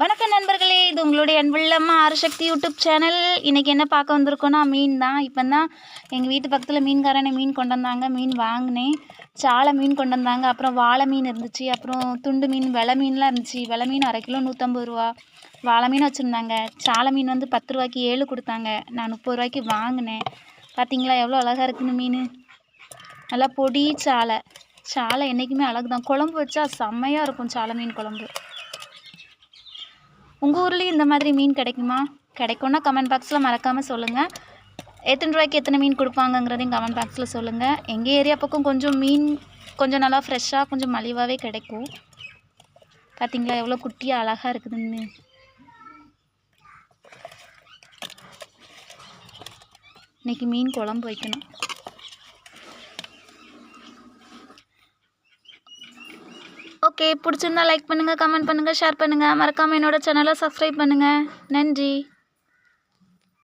வணக்கம் நண்பர்களே இது உங்களுடைய அன்புள்ளம்மா ஆறுசக்தி யூடியூப் சேனல். இன்றைக்கி என்ன பார்க்க வந்திருக்கோன்னா மீன் தான். இப்போ தான் எங்கள் வீட்டு பக்கத்தில் மீன்காரனை மீன் கொண்டு வந்தாங்க. மீன் வாங்கினேன். சாலை மீன் கொண்டு வந்தாங்க. அப்புறம் வாழை மீன் இருந்துச்சு. அப்புறம் துண்டு மீன் வெலை மீன்லாம் இருந்துச்சு. வெலை மீன் அரை கிலோ நூற்றம்பது ரூபா. வாழை மீன் வச்சுருந்தாங்க. சாலை மீன் வந்து பத்து ரூபாய்க்கு ஏழு கொடுத்தாங்க. நான் முப்பது ரூபாய்க்கு வாங்கினேன். பார்த்தீங்களா எவ்வளோ அழகாக இருக்குன்னு மீன். நல்லா பொடி சாலை. சாலை என்றைக்குமே அழகு தான் குழம்பு வச்சா செம்மையாக இருக்கும் சாலை மீன் குழம்பு. உங்கள் ஊர்லேயும் இந்த மாதிரி மீன் கிடைக்குமா? கிடைக்கும்னா கமெண்ட் பாக்ஸில் மறக்காமல் சொல்லுங்கள் எத்தனை ரூபாய்க்கு எத்தனை மீன் கொடுப்பாங்கங்கிறதையும் கமெண்ட் பாக்ஸில் சொல்லுங்கள் எங்கள் ஏரியா பக்கம் கொஞ்சம் மீன் கொஞ்சம் நல்லா ஃப்ரெஷ்ஷாக கொஞ்சம் மலிவாகவே கிடைக்கும். பார்த்தீங்களா எவ்வளோ குட்டியாக அழகாக இருக்குதுன்னு. இன்னைக்கு மீன் குழம்பு வைக்கணும். ஓகே பிடிச்சிருந்தா லைக் பண்ணுங்கள் கமெண்ட் பண்ணுங்கள் ஷேர் பண்ணுங்கள் மறக்காமல் என்னோட சேனலை சப்ஸ்கிரைப் பண்ணுங்கள் நன்றி.